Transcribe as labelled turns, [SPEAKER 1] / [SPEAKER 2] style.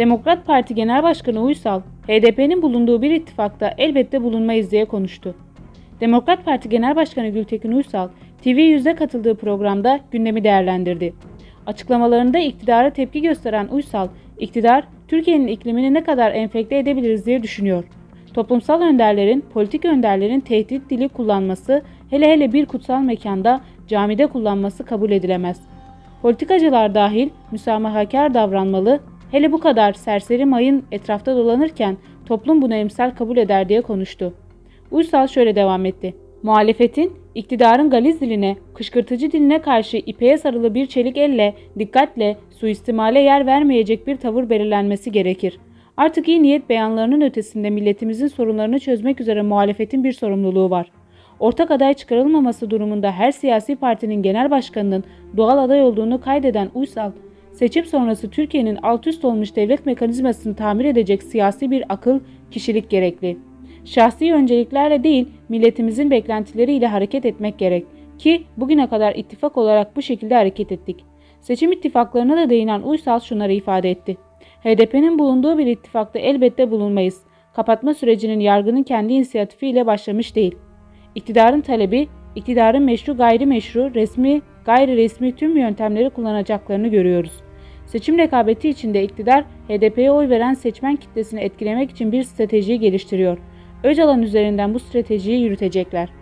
[SPEAKER 1] Demokrat Parti Genel Başkanı Uysal, HDP'nin bulunduğu bir ittifakta elbette bulunmayız diye konuştu. Demokrat Parti Genel Başkanı Gültekin Uysal, TV100'de katıldığı programda gündemi değerlendirdi. Açıklamalarında iktidara tepki gösteren Uysal, iktidar Türkiye'nin iklimini ne kadar enfekte edebiliriz diye düşünüyor. Toplumsal önderlerin, politik önderlerin tehdit dili kullanması, hele hele bir kutsal mekanda, camide kullanması kabul edilemez. Politikacılar dahil müsamahakar davranmalı, hele bu kadar serseri mayın etrafta dolanırken toplum bunu emsal kabul eder diye konuştu. Uysal şöyle devam etti. Muhalefetin, iktidarın galiz diline, kışkırtıcı diline karşı ipeğe sarılı bir çelik elle, dikkatle, suistimale yer vermeyecek bir tavır belirlenmesi gerekir. Artık iyi niyet beyanlarının ötesinde milletimizin sorunlarını çözmek üzere muhalefetin bir sorumluluğu var. Ortak aday çıkarılmaması durumunda her siyasi partinin genel başkanının doğal aday olduğunu kaydeden Uysal, seçim sonrası Türkiye'nin alt üst olmuş devlet mekanizmasını tamir edecek siyasi bir akıl, kişilik gerekli. Şahsi önceliklerle değil, milletimizin beklentileriyle hareket etmek gerek ki bugüne kadar ittifak olarak bu şekilde hareket ettik. Seçim ittifaklarına da değinen Uysal şunları ifade etti. HDP'nin bulunduğu bir ittifakta elbette bulunmayız. Kapatma sürecinin yargının kendi inisiyatifiyle başlamış değil. İktidarın talebi, iktidarın meşru gayrimeşru, resmi, gayri resmi tüm yöntemleri kullanacaklarını görüyoruz. Seçim rekabeti içinde iktidar, HDP'ye oy veren seçmen kitlesini etkilemek için bir strateji geliştiriyor. Öcalan üzerinden bu stratejiyi yürütecekler.